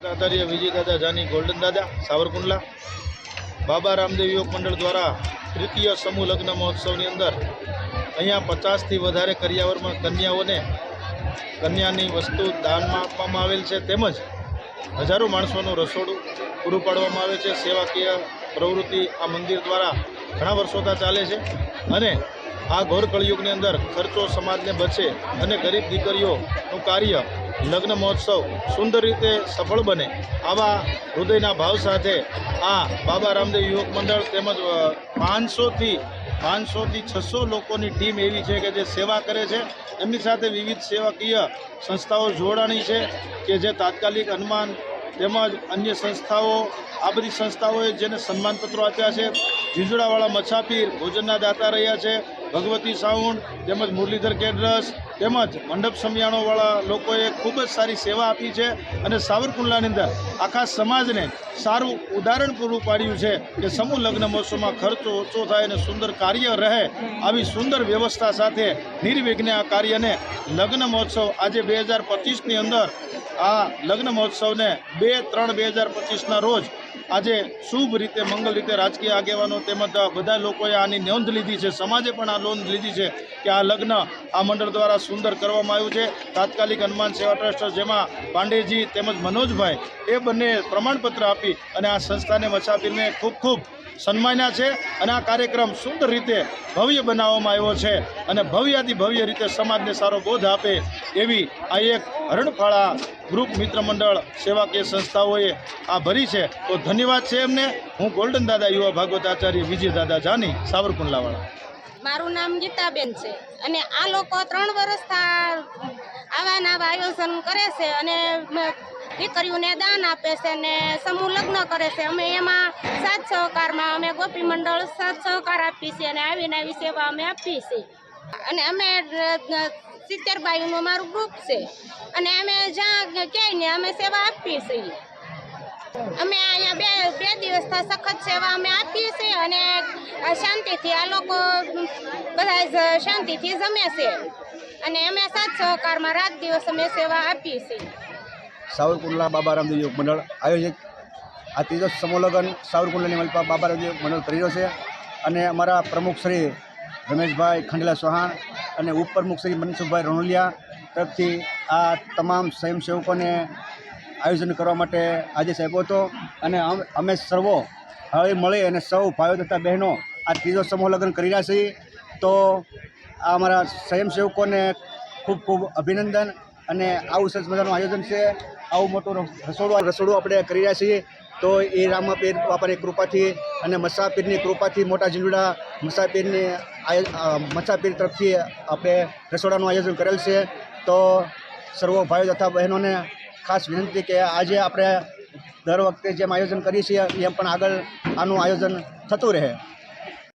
આચાર્ય વિજય દાદા જાની, ગોલ્ડન દાદા, સાવરકુંડલા. બાબા રામદેવ યોગ મંડળ દ્વારા તૃતીય સમૂહ લગ્ન મહોત્સવની અંદર અહીંયા પચાસથી વધારે કરિયાવરમાં કન્યાઓને કન્યાની વસ્તુ દાનમાં આપવામાં આવેલ છે તેમજ હજારો માણસોનું રસોડું પૂરું પાડવામાં આવે છે. સેવાકીય પ્રવૃત્તિ આ મંદિર દ્વારા ઘણા વર્ષોતા ચાલે છે અને આ ઘોર કળિયુગની અંદર ખર્ચો સમાજને બચે અને ગરીબ દીકરીઓનું કાર્ય લગ્ન મહોત્સવ સુંદર રીતે સફળ બને આવા હૃદયના ભાવ સાથે આ બાબા રામદેવ યુવક મંડળ તેમજ પાંચસોથી પાંચસોથી છસો લોકોની ટીમ એવી છે કે જે સેવા કરે છે. એમની સાથે વિવિધ સેવાકીય સંસ્થાઓ જોડાણી છે કે જે તાત્કાલિક હનુમાન તેમજ અન્ય સંસ્થાઓ આ બધી સંસ્થાઓએ જેને સન્માનપત્રો આપ્યા છે. ઝીંઝુડાવાળા મચ્છાપીર ભોજનના દાતા રહ્યા છે. ભગવતી સાઉન્ડ તેમજ મુરલીધર કેડરસ તેમજ મંડપ સમિયાણોવાળા લોકોએ ખૂબ જ સારી સેવા આપી છે અને સાવરકુંડલાની અંદર આખા સમાજને સારું ઉદાહરણ પૂરું પાડ્યું છે કે સમૂહ લગ્ન મહોત્સવમાં ખર્ચો ઓછો થાય અને સુંદર કાર્ય રહે આવી સુંદર વ્યવસ્થા સાથે નિર્વિઘ્ને આ કાર્યને લગ્ન મહોત્સવ આજે બે હજાર પચીસની અંદર આ લગ્ન મહોત્સવને બે ત્રણ બે હજાર પચીસના રોજ આજે શુભ રીતે, મંગલ રીતે રાજકીય આગેવાનો તેમજ બધા લોકોએ આની નોંધ લીધી છે. સમાજે પણ આ નોંધ લીધી છે કે આ લગ્ન આ મંડળ દ્વારા સુંદર કરવામાં આવ્યું છે. તાત્કાલિક હનુમાન સેવા ટ્રસ્ટ જેમાં પાંડેજી તેમજ મનોજભાઈ એ બંને પ્રમાણપત્ર આપી અને આ સંસ્થાને મચાપીને ખૂબ ખૂબ સન્માન્યા છે અને આ કાર્યક્રમ સુંદર રીતે ભવ્ય બનાવવામાં આવ્યો છે અને ભવ્યાથી ભવ્ય રીતે સમાજને સારો બોધ આપે એવી આ એક હરણફાળા ગ્રુપ મિત્ર મંડળ સેવાકીય સંસ્થાઓએ આ ભરી છે. તો ધન્યવાદ છે એમને. હું ગોલ્ડન દાદા યુવા ભાગવત આચાર્ય વિજય દાદા જાની સાવરકુંડલાવાળા મારું નામ ગીતાબેન છે અને આ લોકો ત્રણ વર્ષથી આવા આયોજન કરે છે અને દીકરીઓને દાન આપે છે ને સમૂહ લગ્ન કરે છે. અમે એમાં સાત સહકારમાં અમે ગોપી મંડળ સાત સહકાર આપીએ છીએ અને આવીને આવી સેવા અમે આપીએ છીએ અને અમે સિત્તેર બાઈનું અમારું ગ્રુપ છે. અને અમે જ્યાં ક્યાંય ને અમે સેવા આપીએ છીએ. અમે અહીંયા બે બે દિવસથી સખત સેવા અમે આપીએ છીએ અને શાંતિથી આ લોકો બધા શાંતિથી જમે છે. અને અમે સાત સહકારમાં રાત દિવસ અમે સેવા આપીએ છીએ. સાવરકુંડલા બાબા રામદેવ યુવક મંડળ આયોજિત. આ ત્રીજો સમૂહ લગ્ન સાવરકુંડલાની મલપા બાબા રામદેવ મંડળ કરી છે. અને અમારા પ્રમુખ શ્રી રમેશભાઈ ખંડેલા ચૌહાણ અને ઉપપ્રમુખ શ્રી મનસુખભાઈ રણુલિયા તરફથી આ તમામ સ્વયંસેવકોને આયોજન કરવા માટે આદેશ આપ્યો હતો. અને અમ- સર્વો હવે મળી અને સૌ ભાઈઓ તથા બહેનો આ ત્રીજો સમૂહ લગ્ન કરી રહ્યા છીએ. તો આ અમારા સ્વયંસેવકોને ખૂબ ખૂબ અભિનંદન. અને આવું સરસ મજાનું આયોજન છે. આવું મોટું રસોડું રસોડું આપણે કરી રહ્યા છીએ. તો એ રામાપીર બાપાની કૃપાથી અને મસાપીરની કૃપાથી મોટા ઝીંડુડા મસાપીરની મસાપીર તરફથી આપણે રસોડાનું આયોજન કરેલ છે. તો સર્વ ભાઈઓ તથા બહેનોને ખાસ વિનંતી કે આજે આપણે દર વખતે જેમ આયોજન કરીએ છીએ, એમ પણ આગળ આનું આયોજન થતું રહે.